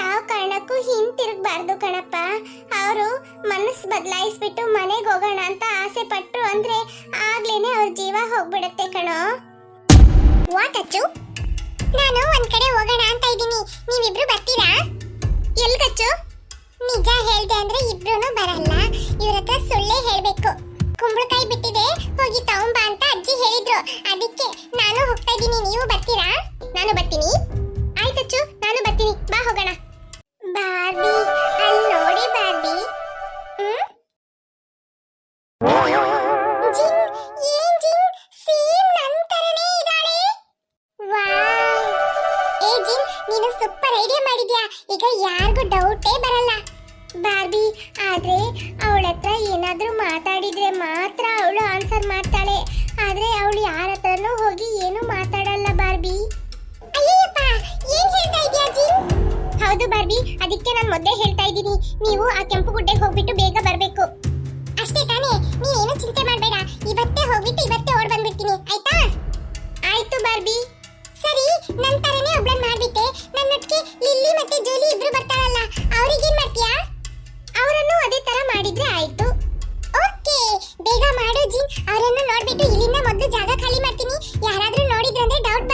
ಯಾವ ಕಾರಣಕ್ಕೂ ಹಿಂತಿರುಗಬಾರ್ದು ಕಣಪ್ಪ. ಅವರು ಮನಸ್ಸು ಬದಲಾಯಿಸ್ಬಿಟ್ಟು ಮನೆಗೆ ಹೋಗೋಣ ಅಂತ ಆಸೆ ಪಟ್ರು ಅಂದ್ರೆ ಆಗ್ಲೇನೆ ಅವ್ರ ಜೀವ ಹೋಗ್ಬಿಡತ್ತೆ ಕಣೋ. ವಾಟ್ ಅಚ್ಚು? ನಾನು ಒಂದ್ ಕಡೆ ಹೋಗೋಣ ಅಂತ ಇದ್ದೀನಿ. ನೀವಿಬ್ರು ಬರ್ತೀರಾ? ಎಲ್ಗಚ್ಚು? ನಿಜ ಹೇಳ್ದೆ ಅಂದ್ರೆ ಇಬ್ರು ಬರಲ್ಲ. ಇವ್ರ ಹತ್ರ ಸುಳ್ಳೇ ಹೇಳ್ಬೇಕು. ಕುಂಬಳಕಾಯಿ ಬಿಟ್ಟಿದೆ ಹೋಗಿ ತಗೊಂಬಾ ಅಂತ ಅಜ್ಜಿ ಹೇಳಿದ್ರು. ಅದಕ್ಕೆ ನಾನು ಹೋಗ್ತಾ ಇದ್ದೀನಿ. ನೀವು ಬರ್ತೀರಾ? ನಾನು ಬರ್ತೀನಿ. ಹೌದು ಬಾರ್ಬಿ, ಅದಕ್ಕೆ ನಾನು ಮೊದಲೇ ಹೇಳ್ತಾ ಇದ್ದೀನಿ. ನೀವು ಆ ಕೆಂಪು ಗುಡ್ಡೆಗೆ ಹೋಗ್ಬಿಟ್ಟು ಬೇಗ ಬರಬೇಕು. ಅಷ್ಟೇ ತಾನೇ, ನೀನೇನು ಚಿಂತೆ ಮಾಡಬೇಡ. ಇವತ್ತೇ ಹೋಗ್ಬಿಟ್ಟು ಇವತ್ತೇ ಓಡ್ ಬಂದ್ಬಿಡ್ತೀನಿ. ಆಯ್ತಾ? ಆಯ್ತು ಬಾರ್ಬಿ. ಸರಿ ನನ್ನ ತರನೇ ಒಬ್ಳನ್ ಮಾಡ್ಬಿಟ್ಟೆ. ನನ್ನೊಟ್ಟಿಗೆ ಲಿಲ್ಲಿ ಮತ್ತೆ ಜೂಲಿ ಇಬ್ರು ಬರ್ತಾರಲ್ಲ, ಅವ್ರಿಗೇನ್ ಮಾಡ್ತೀಯಾ? ಅವರನ್ನು ಅದೇ ತರ ಮಾಡಿದ್ರೆ ಆಯ್ತು. ಓಕೆ, ಬೇಗ ಮಾಡು ಜಿನ್. ಅವರನ್ನು ನೋಡ್ಬಿಟ್ಟು ಇಲ್ಲಿಂದ ಮೊದಲು ಜಾಗ ಖಾಲಿ ಮಾಡ್ತೀನಿ. ಯಾರಾದ್ರೂ ನೋಡಿದ್ರಂದ್ರೆ ಡೌಟ್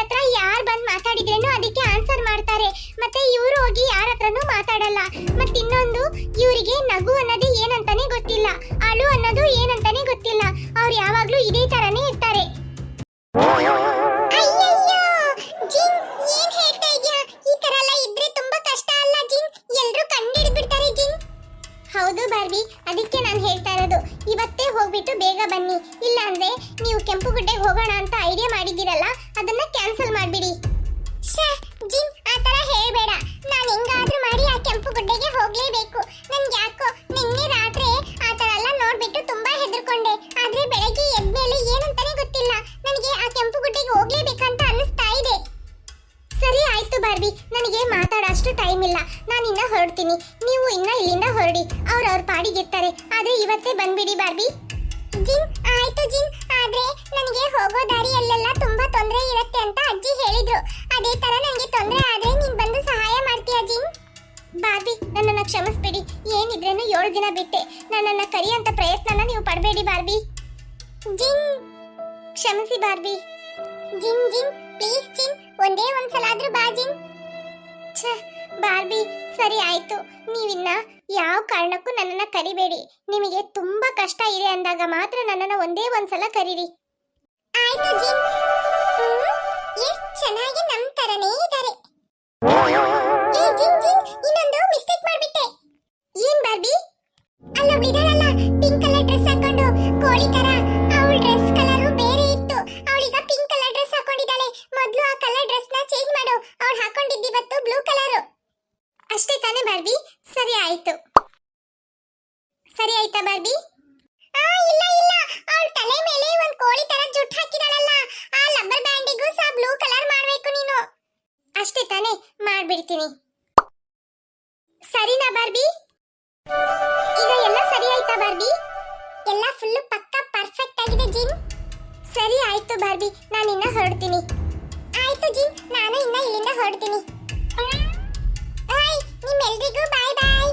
ಹತ್ರ ಯಾರು ಬಂದ್ ಮಾತಾಡಿದ್ರೇನು ಅದಕ್ಕೆ ಆನ್ಸರ್ ಮಾಡ್ತಾರೆ. ಮತ್ತೆ ಇವರು ಹೋಗಿ ಯಾರ ಹತ್ರನೂ ಮಾತಾಡಲ್ಲ. ಮತ್ತೆ ಇನ್ನೊಂದು ಇವರಿಗೆ ನಗು ಅನ್ನೋದು ಬೇಗ ಬನ್ನಿ. ಇಲ್ಲ ಅಂದ್ರೆ ನೀವು ಕೆಂಪು ಗುಡ್ಡೆಗೆ ಹೋಗೋಣ ಅಂತ ಐಡಿಯಾ ಮಾಡಿದ್ದೀರಲ್ಲ ಅದನ್ನ ಕ್ಯಾನ್ಸಲ್ ಮಾಡ್ಬಿಡಿ. ಶ್ಯಾ, ಜಿ ಆ ತರ ಹೇಳ್ಬೇಡ. ನಾನು ಹೆಂಗಾದ್ರೂ ಮಾಡಿ ಆ ಕೆಂಪು ಗುಡ್ಡೆಗೆ ಹೋಗ್ಲೇಬೇಕು. ನನ್ಗೆ ಯಾಕೋ ನಿನ್ನೆ ರಾತ್ರಿ ಆ ತರ ಎಲ್ಲ ನೋಡ್ಬಿಟ್ಟು ತುಂಬಾ ಹೆದರ್ಕೊಂಡೆ. ಆದ್ರೆ ಬೆಳಗ್ಗೆ ಎದ್ಮೇಲೆ ಏನಂತಾನೆ ಗೊತ್ತಿಲ್ಲ. ನನಗೆ ಆ ಕೆಂಪು ಗುಡ್ಡೆಗೆ ಹೋಗ್ಲೇಬೇಕಂತ ಅನ್ನಿಸ್ತಾ ಇದೆ. ಸರಿ ಆಯ್ತು ಬಾರ್ಬಿ ನನಗೆ ಮಾತಾಡೋಷ್ಟು ಟೈಮ್ ಇಲ್ಲ. ನಾನು ಇನ್ನ ಹೊರಡ್ತೀನಿ. ನೀವು ಇನ್ನ ಇಲ್ಲಿಂದ ಹೊರಡಿ. ಅವ್ರ ಅವ್ರ ಪಾಡಿಗಿರ್ತಾರೆ. ಆದ್ರೆ ಇವತ್ತೇ ಬಂದ್ಬಿಡಿ ಬಾರ್ಬಿ. ಜಿನ್, ಆಯ್ತು ಜಿಮ್ ಆದ್ರೆ ನನಗೆ ಹೋಗೋ ದಾರಿಯಲ್ಲೆಲ್ಲ ತುಂಬಾ ತೊಂದರೆ ಇರುತ್ತೆ ಅಂತ ಅಜ್ಜಿ ಹೇಳಿದ್ರು. ಅದೇ ತರ ನನಗೆ ತೊಂದರೆ ಆದ್ರೆ ನೀನ್ ಬಂದು ಸಹಾಯ ಮಾಡ್ತೀಯಾ ಜಿಮ್ ಬಾರ್ಬಿ ನನ್ನನ್ನು ಕ್ಷಮಿಸ್ಬಿಡಿ. ಏನಿದ್ರೇನು ಏಳು ದಿನ ಬಿಟ್ಟೆ. ನನ್ನನ್ನು ಕರಿಯಂತ ಪ್ರಯತ್ನನ ನೀವು ಪಡಬೇಡಿ ಬಾರ್ಬಿ. ಜಿಮ್ ಕ್ಷಮಿಸಿ Barbie. Jim Jim please Jim ಒಂದೇ ಒಂದ್ಸಲ ಆದ್ರೂ ಬಾ ಜಿಮ್ ಛ, ಬಾರ್ಬಿ, ಸರಿ ಆಯ್ತು. ನೀವಿನ್ನ ಯಾವ ಕಾರಣಕ್ಕೂ ನನ್ನನ್ನ ಕರಿಬೇಡಿ. ನಿಮಗೆ ತುಂಬಾ ಕಷ್ಟ ಇದೆ ಅಂದಾಗ ಮಾತ್ರ ನನ್ನನ್ನ ಒಂದೇ ಒಂದ್ಸಲ ಕರೀರಿ. ಆಯ್ತು ಜಿನ್ ಎಷ್ಟು ಚೆನ್ನಾಗಿ ನಮ್ಮ ತರನೇ ಇದ್ದಾರೆ ಏ ಜಿನ್ ಜಿನ್ ಇನ್ನೊಂದು ಮಿಸ್ಟೇಕ್ ಮಾಡ್ಬಿಟ್ಟೆ. ಏನ್ ಬಾರ್ಬಿ? ಅಲ್ಲೊಬ್ಳಿದಾಳಲ್ಲ ಪಿಂಕ್ ಕಲರ್ ಡ್ರೆಸ್ ಹಾಕೊಂಡು ಕೋಳಿ ತರ ಅವಳ ಡ್ರೆಸ್ ಕಲರ್ ಬೇರೆ ಇತ್ತು. ಅವಳೀಗ ಪಿಂಕ್ ಕಲರ್ ಡ್ರೆಸ್ ಹಾಕೊಂಡಿದ್ದಾಳೆ. ಮೊದ್ಲು ಆ ಕಲರ್ ಡ್ರೆಸ್ನ ಚೇಂಜ್ ಮಾಡು. ಅವಳು ಹಾಕೊಂಡಿದ್ದ ಇವತ್ತು ಬ್ಲೂ ಕಲರ್ ಅಷ್ಟೇ ತಾನೇ ಬಾರ್ಬಿ? ಸರಿ ಆಯ್ತು. ಸರಿ ಆಯ್ತಾ ಬಾರ್ಬಿ? ಆ, ಇಲ್ಲ ಇಲ್ಲ. ಅವಳ ತಲೆ ಮೇಲೆ ಒಂದು ಕೋಳಿ ತರ ಜುಟ್ ಹಾಕಿದಾಳಲ್ಲ. ಆ ಲಬ್ಬರ್ ಬ್ಯಾಂಡಿಗೂ ಸಹ ಬ್ಲೂ ಕಲರ್ ಮಾಡಬೇಕು ನೀನು. ಅಷ್ಟೇ ತಾನೇ, ಮಾಡ್ಬಿಡ್ತೀನಿ. ಸರಿನಾ ಬಾರ್ಬಿ? ಈಗ ಎಲ್ಲ ಸರಿ ಆಯ್ತಾ ಬಾರ್ಬಿ? ಎಲ್ಲ ಫುಲ್ ಪಕ್ಕ ಪರ್ಫೆಕ್ಟ್ ಆಗಿದೆ ಜಿನ್. ಸರಿ ಆಯ್ತು ಬಾರ್ಬಿ, ನಾನು ಇನ್ನ ಹೊರಡ್ತೀನಿ. ಆಯ್ತು ಜಿನ್, ನಾನು ಇನ್ನ ಇಲ್ಲಿಂದ ಹೊರಡ್ತೀನಿ. ನಿಮ್ಮೆಲ್ರಿಗೂ ಬಾಯ್ ಬಾಯ್.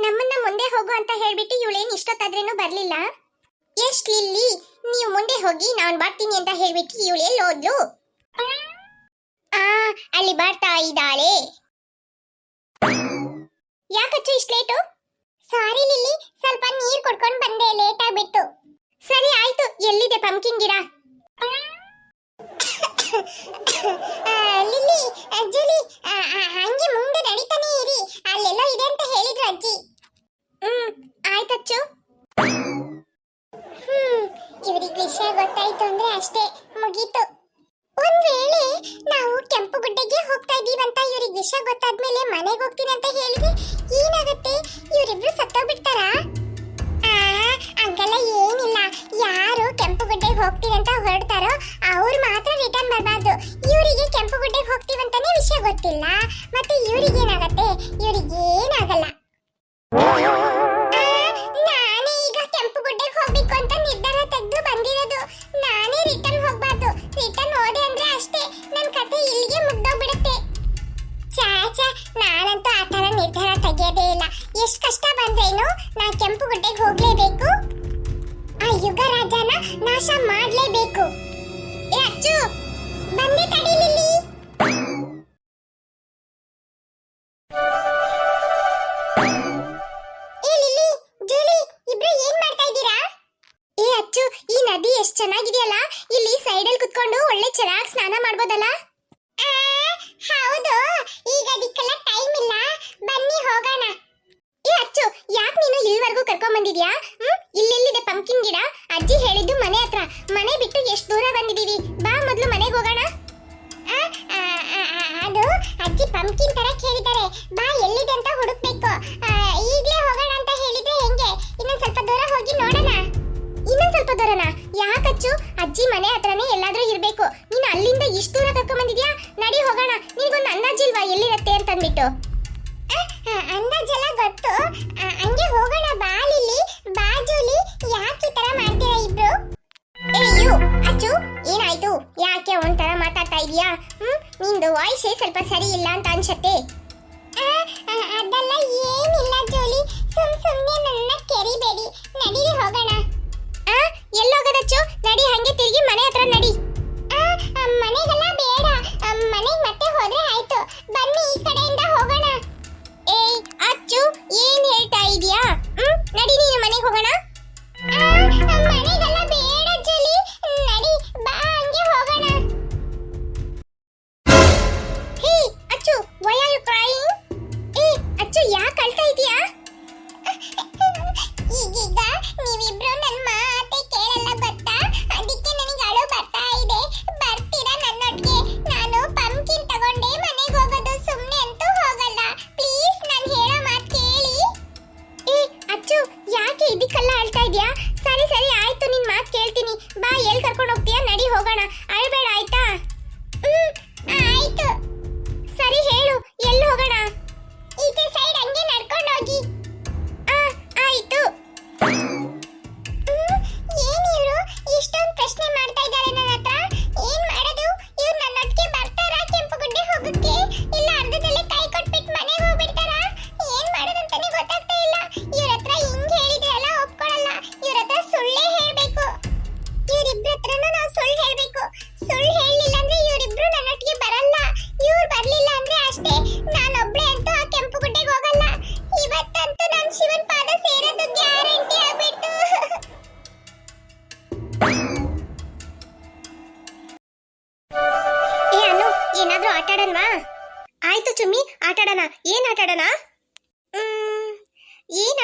ನಮ್ಮನ್ನ ಮುಂದೆ ಹೋಗು ಅಂತ ಹೇಳ್ಬಿಟ್ಟು ಇವಳೇನು ಇಷ್ಟೊತ್ತಾದ್ರೇನು ಬರ್ಲಿಲ್ಲ. ಎಷ್ಟ್ ಲಿಲ್ಲಿ ನೀವು ಮುಂದೆ ಹೋಗಿ ನಾನು ಬರ್ತೀನಿ ಅಂತ ಹೇಳ್ಬಿಟ್ಟು ಇವಳು ಹೋದ್ಲು? ಆ, ಅಲ್ಲಿ ಬರ್ತಾ ಇದ್ದಾಳೆ. ಯಾಕಚ್ಚು ಇಷ್ಟು ಲೇಟು? ಸಾರಿ ಲಿಲ್ಲಿ, ಸ್ವಲ್ಪ ನೀರ್ ಕೊಡ್ಕೊಂಡು ಬಂದೆ, ಲೇಟ್ ಆಗ್ಬಿಟ್ಟು ಸರಿ, ಆಯ್ತು, ಎಲ್ಲಿದೆ ಪಂಕಿನ್ ಗಿಡ? ಲಿಲ್ಲಿ ಜೂಲಿ ಹಂಗೆ ಮುಂದೆ ನಡೀತಾನೆ ಇರಿ. ಅಲ್ಲೆಲ್ಲ ಇದೆ ಅಂತ ಹೇಳಿದ್ರು ಅಜ್ಜಿ. ಹ್ಮ್ ಆಯ್ತಚ್ಚು ಹ್ಮ್ ಇವರಿಗೆ ವಿಷಯ ಗೊತ್ತಾಯ್ತು ಅಂದ್ರೆ ಅಷ್ಟೇ. ಮುಗೀತು. ಒಂದ್ ವೇಳೆ ನಾವು ಕೆಂಪು ಗುಡ್ಡೆಗೆ ಹೋಗ್ತಾ ಇದೀವಂತ ಇವ್ರಿಗೆ ವಿಷಯ ಗೊತ್ತಾದ್ಮೇಲೆ ಮನೆಗೆ ಹೋಗ್ತೀನಿ ಅಂತ ಹೇಳಿದ್ರೆ ಏನಾಗುತ್ತೆ? ಇವರಿಬ್ರು ಆ, ಹಂಗೆಲ್ಲ ಏನಿಲ್ಲ. ಯಾರು ಕೆಂಪು ಗುಡ್ಡೆಗೆ ಹೋಗ್ತೀನಿ ಅಂತ ಹೊರಡ್ತಾರೋ ಈ ನದಿ ಎಷ್ಟು ಚೆನ್ನಾಗಿದೆಯಲ್ಲ? ಇಲ್ಲಿ ಸೈಡಲ್ಲಿ ಕುತ್ಕೊಂಡು ಒಳ್ಳೆ ಚೆನ್ನಾಗಿ ಸ್ನಾನ ಮಾಡ್ಬೋದಲ್ಲ? ಹೌದು. ಈಗ ಅದಕ್ಕೆಲ್ಲ ಟೈಮ್ ಇಲ್ಲ. ಬನ್ನಿ ಹೋಗೋಣ. ಏ, ಅಚ್ಚು, ಯಾಕೆ ನೀನು ಇಲ್ಲಿವರೆಗೂ ಕರ್ಕೊಂಡ್ ಬಂದಿದ್ಯಾ? ಹ್ಮ್? ಇಲ್ಲೆಲ್ಲಿದೆ ಪಂಕಿನ್ ಗಿಡ? ಅಜ್ಜಿ ಹೇಳಿದ್ದು ಮನೆ ಹತ್ರ. ಮನೆ ಬಿಟ್ಟು ಎಷ್ಟು ದೂರ ಬಂದಿದೀವಿ ಬಾ ಮೊದಲು ಮನೆಗೆ ಹೋಗೋಣ. ಅದು ಅಜ್ಜಿ ಪಂಕಿನ್ ತರ ಕೇಳಿದ್ದಾರೆ. ಬಾ, ಎಲ್ಲಿದೆ ಅಂತ ಹುಡುಕ್ಬೇಕು. ಈಗ್ಲೇ ಹೋಗೋಣ. ಅಜ್ಜಿ ಮನೆ ಹತ್ರನೇ ಎಲ್ಲಾದರೂ ಇರಬೇಕು. ನೀನು ಅಲ್ಲಿಂದ ಇಷ್ಟು ದೂರ ಕರ್ಕೊಂಡ್ ಬಂದಿದ್ಯಾ ನಡಿ ಹೋಗೋಣ. ನಿನ್ಗೊಂದು ಅಂದಾಜಿಲ್ವಾ ಎಲ್ಲಿರತ್ತೆ ಅಂತ ಅಂದ್ಬಿಟ್ಟು ಅಂದಾಜೆಲ್ಲ ಗೊತ್ತು. ಹಂಗೆ ಹೋಗೋಣ ಬಾ ಬಾಜುಲಿ ಯಾಕೆ ಈ ತರ ಮಾಡ್ತೀರಾ ಇಬ್ರು? ಏಯು ಅಚ್ಚು, ಏನಾಯ್ತು? ಯಾಕೆ ಒಂಥರ ಮಾತಾಡ್ತಾ ಇದೀಯಾ? ಹ್ಮ್, ನಿಂದು ವಾಯ್ಸೇ ಸ್ವಲ್ಪ ಸರಿ ಇಲ್ಲ ಅಂತ ಅನ್ಸತ್ತೆ. நடி.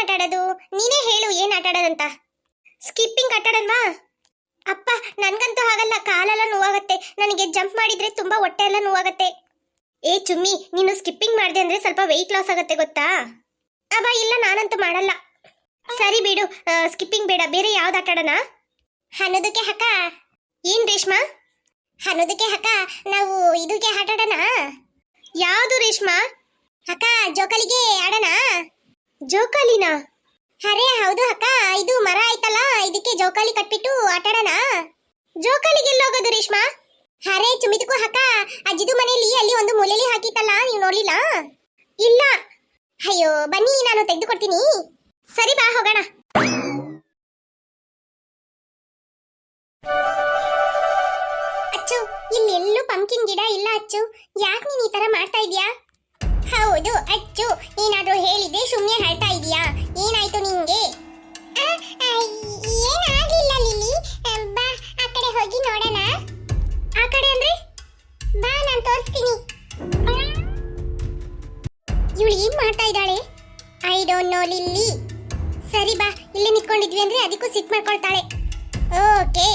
ಆಟ ಆಡೋದು ನೀನೇ ಹೇಳು, ಏನ್ ಆಟ ಆಡೋದಂತ ಸ್ಕಿಪ್ಪಿಂಗ್ ಆಟ ಅಪ್ಪ, ನನಗಂತೂ ಹಾಗಲ್ಲ, ಕಾಲೆಲ್ಲ ನೋವಾಗತ್ತೆ. ನನಗೆ ಜಂಪ್ ಮಾಡಿದ್ರೆ ತುಂಬಾ ಹೊಟ್ಟೆ ಎಲ್ಲ ನೋವಾಗತ್ತೆ. ಏ ಚುಮ್ಮಿ, ನೀನು ಸ್ಕಿಪ್ಪಿಂಗ್ ಮಾಡಿದೆ ಅಂದ್ರೆ ಸ್ವಲ್ಪ ವೆಯ್ಟ್ ಲಾಸ್ ಆಗುತ್ತೆ ಗೊತ್ತಾ? ಅಬ್ಬ, ಇಲ್ಲ, ನಾನಂತೂ ಮಾಡಲ್ಲ. ಸರಿ ಬಿಡು ಸ್ಕಿಪ್ಪಿಂಗ್ ಬೇಡ, ಬೇರೆ ಯಾವ್ದು ಆಟಾಡೋಣ? ಆಡೋಣ ಹನ್ನೋದಕ್ಕೆ ಹಕ್ಕ ಏನ್ ರೇಷ್ಮಾ? ಹನ್ನೋದಕ್ಕೆ ಹಕ್ಕ ನಾವು ಇದಕ್ಕೆ ಆಟಾಡೋಣ? ಯಾವುದು ರೇಷ್ಮಾ? ಅಕ್ಕ, ಜೋಕಲಿಗೆ ಆಡೋಣ? ಜೋಕಾಲಿನಾ? ಅರೆ, ಹೌದು ಅಕ್ಕ, ಇದು ಮರ ಆಯ್ತಲ್ಲ, ಇದಕ್ಕೆ ಜೋಕಾಲಿ ಕಟ್ಬಿಟ್ಟು ಆಟಾಡೋಣ ಜೋಕಾಲಿಗೆ ಹೋಗೋದು ರೇಷ್ಮಾ? ಅರೆ ಚುಮಿದಕ್ಕೂ ಅಕ್ಕ, ಅಜ್ಜಿದು ಮನೆಯಲ್ಲಿ ಅಲ್ಲಿ ಒಂದು ಮೂಲೆಯಲ್ಲಿ ಹಾಕಿತ್ತಲ್ಲ, ನೀವು ನೋಡ್ಲಿಲ್ಲ? ಇಲ್ಲ. ಅಯ್ಯೋ, ಬನ್ನಿ, ನಾನು ತೆಗೆದುಕೊಡ್ತೀನಿ. ಸರಿ, ಬಾ, ಹೋಗೋಣ. ಅಚ್ಚು, ಇಲ್ಲಿ ಎಲ್ಲೂ ಪಂಕಿನ್ ಗಿಡ ಇಲ್ಲ ಅಚ್ಚು. ಯಾಕೆ ನೀನು ಈ ತರ ಮಾಡ್ತಾ ಇದೀಯಾ ಹೌದು ಅಚ್ಚು. ಏನಾದ್ರೂ ಹೇಳಿದ್ರೆ ಸುಮ್ಮನೆ ಹೇಳ್ತಾ ಇದೀಯಾ? ಏನಾಯ್ತು ನಿಂಗೆ? ಏನಾಗ್ಲಿಲ್ಲ ಲಿಲಿ ಬಾ ಆ ಕಡೆ ಹೋಗಿ ನೋಡೋಣ. ಆ ಕಡೆ ಅಂದ್ರೆ? ಬಾ ನಾನು ತೋರಿಸ್ತೀನಿ. ಇವಳು ಏನ್ ಮಾಡ್ತಾ ಇದ್ದಾಳೆ? I don't know Lily. ಸರಿ ಬಾ ಇಲ್ಲೇ ನಿಂತ್ಕೊಂಡಿದ್ವಿ ಅಂದ್ರೆ ಅದಕ್ಕೂ ಸಿಟ್ ಮಾಡ್ಕೊಳ್ತಾಳೆ. ಓಕೆ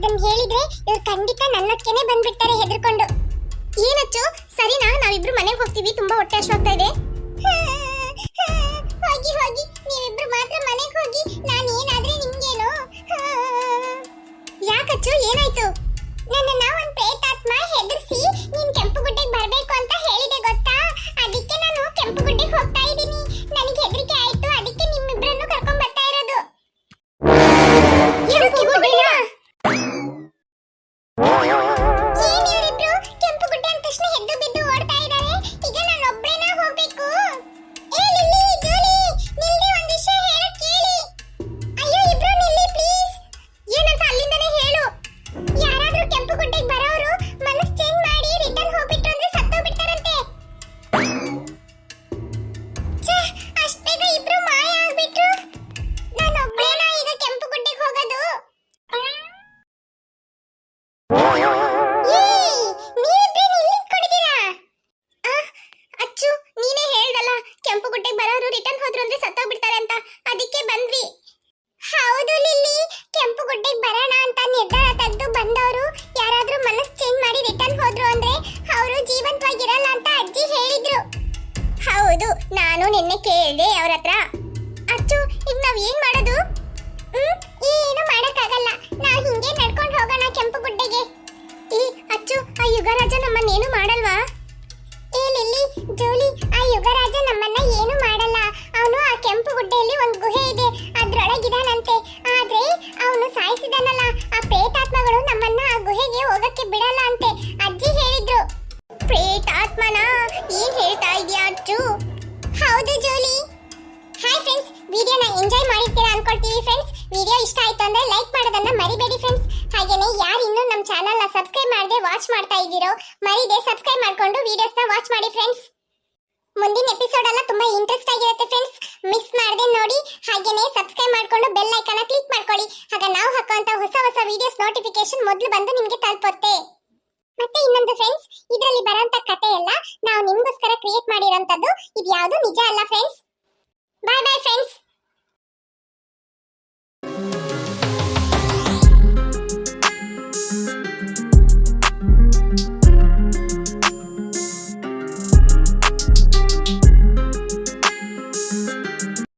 ಇದನ್ನ ಹೇಳಿದ್ರೆ ಇವ್ರು ಖಂಡಿತ ನನ್ನೊಟ್ಟಿಗೆನೆ ಬಂದ್ಬಿಡ್ತಾರೆ ಹೆದರ್ಕೊಂಡು. ಏನಚ್ಚು? ಸರಿನಾ? ನಾವಿಬ್ರು ಮನೆಗೆ ಹೋಗ್ತೀವಿ, ತುಂಬಾ ಹೊಟ್ಟೆ ಹಶ್ವಾಗ್ತಾ ಇದೆ. ಹೋಗಿ ಹೋಗಿ. ನೀವಿಬ್ರು ಮಾತ್ರ ಮನೆಗೆ ಹೋಗಿ ನಾನು ಏನಾದ್ರೆ ನಿಮ್ಗೇನು ಯಾಕಚ್ಚು? ಏನಾಯ್ತು? ಅಜ್ಜಿ ಹೇಳಿದ್ರು. ಹೌದು, ನಾನು ನಿನ್ನೆ ಕೇಳಿದೆ ಅವ್ರ ಹತ್ರ. ಅಚ್ಚು, ಈಗ ನಾವ್ ಏನ್ ಮಾಡೋದು? ಹ್ಮ್ ಏನು ಮಾಡಕ್ಕಾಗಲ್ಲ. ನಾವ್ ಹಿಂಗೆ ನಡ್ಕೊಂಡು ಹೋಗೋಣ ಕೆಂಪು ಗುಡ್ಡೆಗೆ. ಈ ಅಚ್ಚು, ಆ ಯುಗರಾಜ ನಮ್ಮನ್ನೇನು ಮಾಡಲ್ವಾ? ಏ ಲಿಲ್ಲಿ, ಜೋಲಿ, ಆ ಯುಗರಾಜ ನಮ್ಮನ್ನ ಏನು ಮಾಡಲ್ಲ. ಅವನು ಆ ಕೆಂಪು ಗುಡ್ಡೆಯಲ್ಲಿ ಒಂದು ಗುಹೆ ಇದೆ. ಅದ್ರೊಳಗಿದಾನಂತೆ. ಆದ್ರೆ, ಅವನು ಸಾಯಿಸಿದಾನಲ್ಲ. ಆ ಪ್ರೇತಾತ್ಮಗಳು ನಮ್ಮನ್ನ ಆ ಗುಹೆಗೆ ಎಂಜಾಯ್ ಅನ್ಕೊಳ್ತೀವಿ ಫ್ರೆಂಡ್ಸ್ ವಿಡಿಯೋ ಇಷ್ಟ ಆಯ್ತು ಅಂದ್ರೆ ಲೈಕ್ ಮಾಡೋದನ್ನ ಮರಿಬೇಡಿ ಫ್ರೆಂಡ್ಸ್ ಹಾಗೇನೆ ಯಾರು ಇನ್ನೂ ನಮ್ಮ ಚಾನಲ್ನ ಸಬ್ಸ್ಕ್ರೈಬ್ ಮಾಡದೆ ವಾಚ್ ಮಾಡ್ತಾ ಇದ್ದೀರೋ, ಮರಿದೆ ಸಬ್ಸ್ಕ್ರೈಬ್ ಮಾಡ್ಕೊಂಡು ವಿಡಿಯೋಸ್ನ ವಾಚ್ ಮಾಡಿ ಫ್ರೆಂಡ್ಸ್ ಮುಂದಿನ ಎಪಿಸೋಡ್ ಎಲ್ಲ ತುಂಬಾ ಇಂಟ್ರೆಸ್ಟ್ ಆಗಿರುತ್ತೆ ಫ್ರೆಂಡ್ಸ್ ಮಿಸ್ ಮಾಡದೆ ನೋಡಿ, ಹಾಗೇನೆ ಸಬ್ಸ್ಕ್ರೈಬ್ ಮಾಡ್ಕೊಂಡು ಬೆಲ್ ಐಕನ್ ಕ್ಲಿಕ್ ಮಾಡ್ಕೊಳ್ಳಿ. ಆಗ ನಾವು ಹಾಕುವಂತ ಹೊಸ ಹೊಸ ವಿಡಿಯೋಸ್ ನೋಟಿಫಿಕೇಶನ್ ಮೊದಲು ಬಂದು ನಿಮಗೆ ತಲುಪುತ್ತೆ. ಮತ್ತೆ ಇನ್ನೊಂದು ಫ್ರೆಂಡ್ಸ್ ಇದರಲ್ಲಿ ಬರೋಂತ ಕತೆ ಎಲ್ಲ ನಾವು ನಿಮಗೋಸ್ಕರ ಕ್ರಿಯೇಟ್ ಮಾಡಿರೋಂಥದ್ದು ಇದು ಯಾವುದು ನಿಜ ಅಲ್ಲ friends bye bye friends Thank you.